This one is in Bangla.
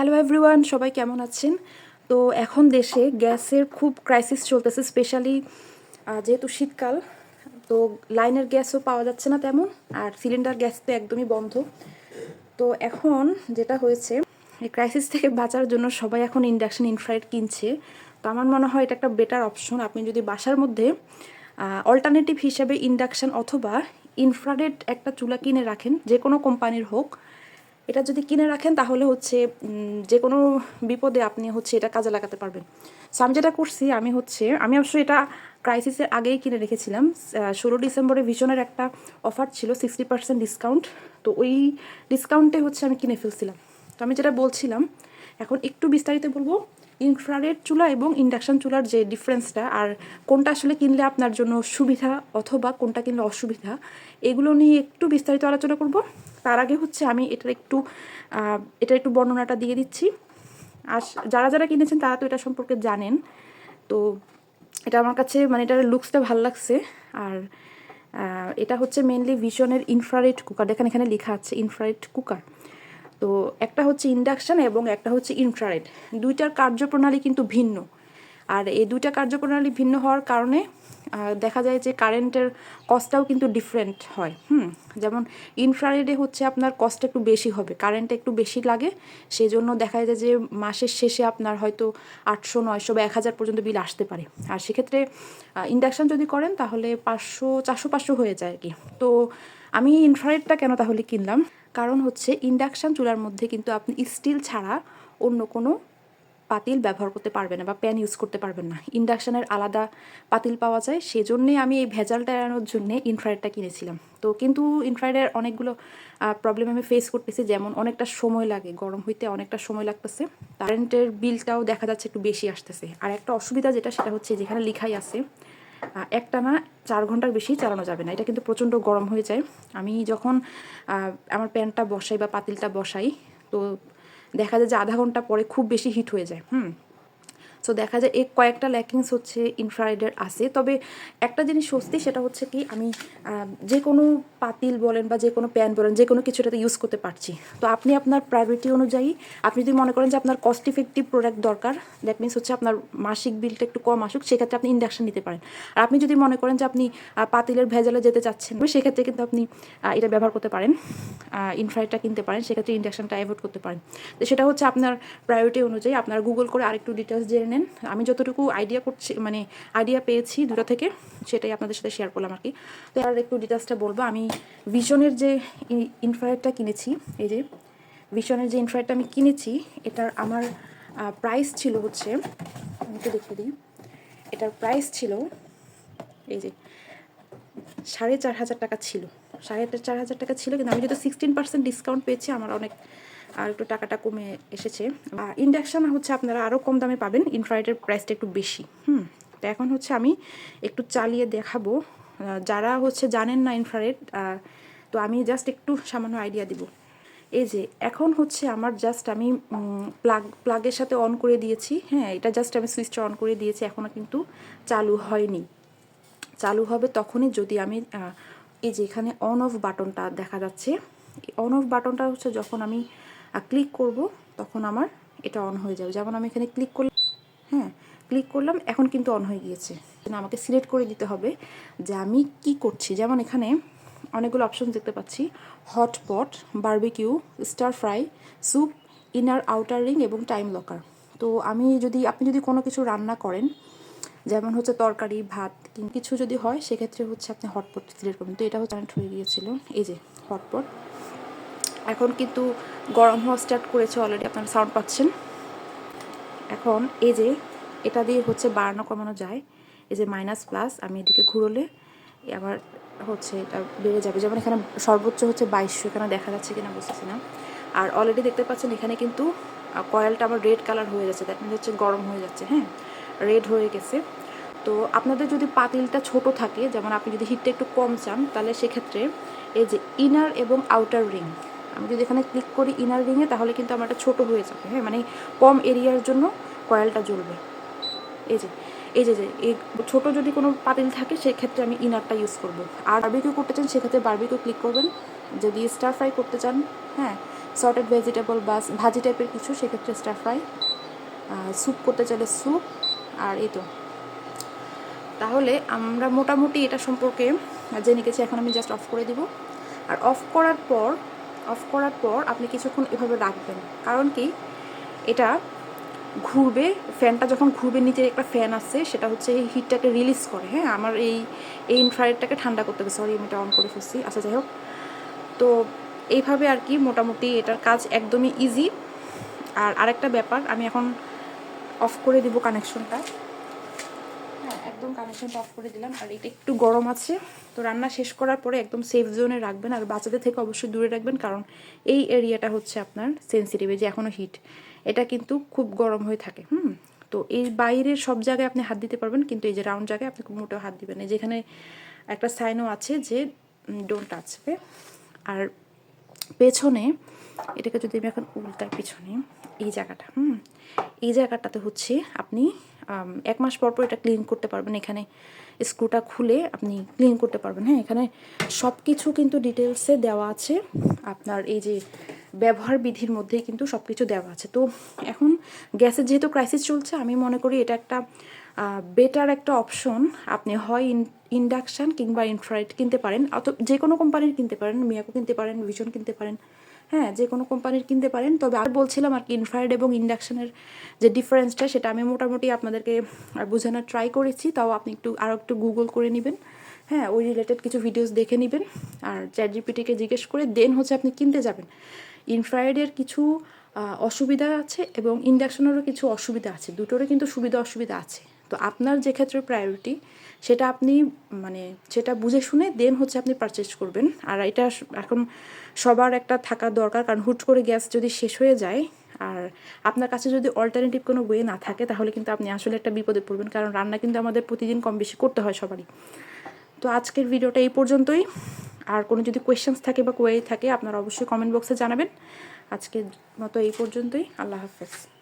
হ্যালো এভরিওয়ান সবাই কেমন আছেন? তো এখন দেশে গ্যাসের খুব ক্রাইসিস চলতেছে স্পেশালি যেহেতু শীতকাল, তো লাইনের গ্যাসও পাওয়া যাচ্ছে না তেমন, আর সিলিন্ডার গ্যাস তো একদমই বন্ধ। তো এখন যেটা হয়েছে, এই ক্রাইসিস থেকে বাঁচার জন্য সবাই এখন ইন্ডাকশন ইনফ্রাইড কিনছে। তো আমার মনে হয় এটা একটা বেটার অপশন আপনি যদি বাসার মধ্যে অল্টারনেটিভ হিসেবে ইন্ডাকশন অথবা ইনফ্রারেড একটা চুলা কিনে রাখেন, যে কোনো কোম্পানির হোক এটা যদি কিনে রাখেন, তাহলে হচ্ছে যে কোনো বিপদে আপনি হচ্ছে এটা কাজে লাগাতে পারবেন। সো আমি যেটা করছি, আমি হচ্ছে, আমি অবশ্যই এটা ক্রাইসিসের আগেই কিনে রেখেছিলাম। ষোলো ডিসেম্বরে ভিশনের একটা অফার ছিল সিক্সটি পার্সেন্ট ডিসকাউন্ট তো ওই ডিসকাউন্টে হচ্ছে আমি কিনে ফেলছিলাম। তো আমি যেটা বলছিলাম, এখন একটু বিস্তারিত বলব। ইনফ্রারেড চুলা এবং ইন্ডাকশান চুলার যে ডিফারেন্সটা আর কোনটা আসলে কিনলে আপনার জন্য সুবিধা অথবা কোনটা কিনলে অসুবিধা, এগুলো নিয়ে একটু বিস্তারিত আলোচনা করব। তার আগে হচ্ছে আমি এটার একটু এটার একটু বর্ণনাটা দিয়ে দিচ্ছি। আর যারা যারা কিনেছেন তারা তো এটা সম্পর্কে জানেন। তো এটা আমার কাছে মানে এটার লুকসটা ভালো লাগছে। আর এটা হচ্ছে মেনলি ভিশনের ইনফ্রারেড কুকার দেখেন এখানে লেখা আছে ইনফ্রারেড কুকার তো একটা হচ্ছে ইন্ডাকশন এবং একটা হচ্ছে ইনফ্রারেড। দুইটার কার্যপ্রণালী কিন্তু ভিন্ন। আর এই দুইটা কার্যপ্রণালী ভিন্ন হওয়ার কারণে দেখা যায় যে কারেন্টের কস্টটাও কিন্তু ডিফারেন্ট হয়। হুম, যেমন ইনফ্রারেডে হচ্ছে আপনার কস্ট একটু বেশি হবে, কারেন্ট একটু বেশি লাগে সেই জন্য দেখা যায় যে মাসের শেষে আপনার হয়তো আটশো, নয়শো বা এক হাজার পর্যন্ত বিল আসতে পারে। আর সেক্ষেত্রে ইন্ডাকশান যদি করেন তাহলে পাঁচশো, চারশো, পাঁচশো হয়ে যায় আর কি। তো আমি ইনফ্রারেডটা কেন তাহলে কিনলাম? কারণ হচ্ছে ইন্ডাকশান চুলার মধ্যে কিন্তু আপনি স্টিল ছাড়া অন্য কোনো পাতিল ব্যবহার করতে পারবেন না বা প্যান ইউজ করতে পারবেন না। ইন্ডাকশানের আলাদা পাতিল পাওয়া যায়। সেজন্যে আমি এই ভেজালটা এড়ানোর জন্যে ইনফ্রারেডটা কিনেছিলাম। তো কিন্তু ইনফ্রারেডের অনেকগুলো প্রবলেম আমি ফেস করতেছি। যেমন অনেকটা সময় লাগে, গরম হইতে অনেকটা সময় লাগতেছে। কারেন্টের বিলটাও দেখা যাচ্ছে একটু বেশি আসতেছে। আর একটা অসুবিধা যেটা, সেটা হচ্ছে যেখানে লিখাই আছে একটা না চার ঘণ্টার বেশি চালানো যাবে না। এটা কিন্তু প্রচণ্ড গরম হয়ে যায়। আমি যখন আমার প্যানটা বসাই বা পাতিলটা বসাই, তো দেখা যায় যে আধা ঘণ্টা পরে খুব বেশি হিট হয়ে যায়। হুম? সো দেখা যায় এই কয়েকটা ল্যাকিংস হচ্ছে ইনফ্রারেডের আছে। তবে একটা জিনিস স্বস্তি, সেটা হচ্ছে কি, আমি যে কোনো পাতিল বলেন বা যে কোনো প্যান বলেন, যে কোনো কিছুটাতে ইউজ করতে পারছি। তো আপনি আপনার প্রায়োরিটি অনুযায়ী, আপনি যদি মনে করেন যে আপনার কস্ট ইফেক্টিভ প্রোডাক্ট দরকার দ্যাট মিনস হচ্ছে আপনার মাসিক বিলটা একটু কম আসুক, সেক্ষেত্রে আপনি ইন্ডাকশন নিতে পারেন। আর আপনি যদি মনে করেন যে আপনি পাতিলের ভেজালে যেতে চাচ্ছেন, সেক্ষেত্রে কিন্তু আপনি এটা ব্যবহার করতে পারেন। ইনফ্রারেডটা কিনতে পারেন, সেক্ষেত্রে ইন্ডাকশনটা অ্যাভয়েড করতে পারেন। তো সেটা হচ্ছে আপনার প্রায়োরিটি অনুযায়ী। আপনারা গুগল করে আরেকটু ডিটেলস জেনে নেন। আমি যতটুকু আইডিয়া করছি মানে আইডিয়া পেয়েছি দুটো থেকে, সেটাই আপনাদের সাথে শেয়ার করলাম আর কি। তো আর একটু ডিটেলসটা বলব। আমি ভিশনের যে ইনফ্রারেডটা কিনেছি, এই যে ভিশনের যে ইনফ্রারেডটা আমি কিনেছি, এটার আমার প্রাইস ছিল হচ্ছে, আমি একটু দেখে দিই। এটার প্রাইস ছিল, এই যে সাড়ে চার হাজার টাকা ছিল। সাড়ে চার হাজার টাকা ছিল, কিন্তু আমি যেহেতু সিক্সটিন পার্সেন্ট ডিসকাউন্ট পেয়েছি, আমার অনেক আর একটু টাকাটা কমে এসেছে। ইন্ডাকশান হচ্ছে আপনারা আরও কম দামে পাবেন ইনফ্রাইডের প্রাইসটা একটু বেশি। হুম, তো এখন হচ্ছে আমি একটু চালিয়ে দেখাবো। যারা হচ্ছে জানেন না ইনফ্রারেড তো আমি জাস্ট একটু সামান্য আইডিয়া দিব। এই যে, এখন হচ্ছে আমার জাস্ট আমি প্লাগ প্লাগের সাথে অন করে দিয়েছি। হ্যাঁ এটা জাস্ট আমি সুইচটা অন করে দিয়েছি এখনও কিন্তু চালু হয়নি। চালু হবে তখনই যদি আমি এই যে এখানে অন অফ বাটনটা দেখা যাচ্ছে। অন অফ বাটনটা হচ্ছে যখন আমি ক্লিক করব, তখন আমার এটা অন হয়ে যাবে। যেমন আমি এখানে ক্লিক করলাম হ্যাঁ ক্লিক করলাম, এখন কিন্তু অন হয়ে গিয়েছে। আমাকে সিলেক্ট করে দিতে হবে যে আমি কি করছি। যেমন এখানে অনেকগুলো অপশন দেখতে পাচ্ছি। Hotpot barbecue stir fry soup inner outer ring এবং টাইম লকার তো আমি যদি, আপনি যদি কোনো কিছু রান্না করেন, যেমন হচ্ছে তরকারি, ভাত কিছু যদি হয়, সেক্ষেত্রে হচ্ছে আপনি হটপট সিলেক্ট করবেন। তো এটা হচ্ছে হয়ে গিয়েছিল। এই যে হটপট এখন কিন্তু গরম হওয়া স্টার্ট করেছে অলরেডি আপনারা সাউন্ড পাচ্ছেন। এখন এই যে, এটা দিয়ে হচ্ছে বাড়ানো কমানো যায়, এই যে মাইনাস প্লাস আমি এদিকে ঘুরলে আবার হচ্ছে এটা বেড়ে যাবে। যেমন এখানে সর্বোচ্চ হচ্ছে বাইশশো, এখানে দেখা যাচ্ছে কিনা বুঝতেছি না। আর অলরেডি দেখতে পাচ্ছেন এখানে কিন্তু কয়েলটা আমার রেড কালার হয়ে যাচ্ছে দ্যাট মিনস হচ্ছে গরম হয়ে যাচ্ছে হ্যাঁ? রেড হয়ে গেছে। তো আপনাদের যদি পাতিলটা ছোট থাকে, যেমন আপনি যদি হিটটা একটু কম চান, তাহলে সেক্ষেত্রে এই যে ইনার এবং আউটার রিং আমি যদি এখানে ক্লিক করি ইনার রিংয়ে তাহলে কিন্তু আমার এটা ছোটো হয়ে যাবে। হ্যাঁ মানে কম এরিয়ার জন্য কয়েলটা জ্বলবে। এই যে এই যে যে, এই ছোটো যদি কোনো পাতিল থাকে, সেক্ষেত্রে আমি ইনারটা ইউজ করব। আর বারবিকিউ করতে চান, সেক্ষেত্রে বারবিকিউ ক্লিক করবেন। যদি স্টার ফ্রাই করতে চান হ্যাঁ সর্টেড ভেজিটেবল বা ভাজি টাইপের কিছু, সেক্ষেত্রে স্টার ফ্রাই স্যুপ করতে চাইলে স্যুপ আর এই তো। তাহলে আমরা মোটামুটি এটা সম্পর্কে জেনে গেছি, এখন আমি জাস্ট অফ করে দিব। আর অফ করার পর অফ করার পর আপনি কিছুক্ষণ এভাবে রাখবেন। কারণ কি? এটা ঘুরবে, ফ্যানটা যখন ঘুরবে নিচে একটা ফ্যান আছে, সেটা হচ্ছে এই হিটটাকে রিলিজ করে হ্যাঁ? আমার এই এই ইনফ্রারেডটাকে ঠান্ডা করতে হবে। সরি আমি এটা অন করে ফেলছি। আচ্ছা যাই হোক। তো এইভাবে আর কি মোটামুটি এটার কাজ একদমই ইজি আর আরেকটা ব্যাপার, আমি এখন অফ করে দিব কানেকশনটা একদম কানেকশনটা অফ করে দিলাম। আর এটা একটু গরম আছে। তো রান্না শেষ করার পরে একদম সেফ জোনে রাখবেন। আর বাচ্চাদের থেকে অবশ্যই দূরে রাখবেন, কারণ এই এরিয়াটা হচ্ছে আপনার সেন্সিটিভ যে এখনও হিট এটা কিন্তু খুব গরম হয়ে থাকে, হুম? তো এই বাইরের সব জায়গায় আপনি হাত দিতে পারবেন, কিন্তু এই যে রাউন্ড জায়গায় আপনি খুব মোটেও হাত দিবেন যেখানে একটা সাইনও আছে যে ডোন্ট টাচ আর পেছনে, এটাকে যদি আমি এখন উল্টার পিছনে, এই জায়গাটা, হুম? এই জায়গাটাতে হচ্ছে আপনি এক মাস পর পর এটা ক্লিন করতে পারবেন। এখানে স্ক্রুটা খুলে আপনি ক্লিন করতে পারবেন। হ্যাঁ এখানে সব কিছু কিন্তু ডিটেলসে দেওয়া আছে। আপনার এই যে ব্যবহার বিধির মধ্যেই কিন্তু সব কিছু দেওয়া আছে। তো এখন গ্যাসের যেহেতু ক্রাইসিস চলছে, আমি মনে করি এটা একটা বেটার একটা অপশন আপনি হয় ইন্ডাকশান কিংবা ইনফ্রারেড কিনতে পারেন। অত যে কোনো কোম্পানির কিনতে পারেন, মিয়াকো কিনতে পারেন ভিশন কিনতে পারেন। হ্যাঁ যে কোনো কোম্পানির কিনতে পারেন। তবে আর বলছিলাম আর কি ইনফ্রারেড এবং ইন্ডাকশানের যে ডিফারেন্সটা সেটা আমি মোটামুটি আপনাদেরকে আর বোঝানোর ট্রাই করেছি। তাও আপনি একটু আরও একটু গুগল করে নেবেন। হ্যাঁ ওই রিলেটেড কিছু ভিডিওস দেখে নেবেন। আর চ্যাট জিপিটিকে জিজ্ঞেস করে দেন হচ্ছে আপনি কিনতে যাবেন। ইনফ্রারেডের কিছু অসুবিধা আছে এবং ইন্ডাকশনেরও কিছু অসুবিধা আছে। দুটোরও কিন্তু সুবিধা অসুবিধা আছে। তো আপনার যে ক্ষেত্রে প্রায়োরিটি সেটা আপনি মানে সেটা বুঝে শুনে দেন হচ্ছে আপনি পারচেজ করবেন। আর এটা এখন সবার একটা থাকা দরকার, কারণ হুট করে গ্যাস যদি শেষ হয়ে যায়, আর আপনার কাছে যদি অল্টারনেটিভ কোনো ওয়ে না থাকে, তাহলে কিন্তু আপনি আসলে একটা বিপদে পড়বেন, কারণ রান্না কিন্তু আমাদের প্রতিদিন কম বেশি করতে হয় সবারই। তো আজকের ভিডিওটা এই পর্যন্তই। আর কোনো যদি কোয়েশ্চেন্স থাকে বা কোয়ারি থাকে, আপনারা অবশ্যই কমেন্ট বক্সে জানাবেন। আজকের মতো এই পর্যন্তই। আল্লাহ হাফেজ।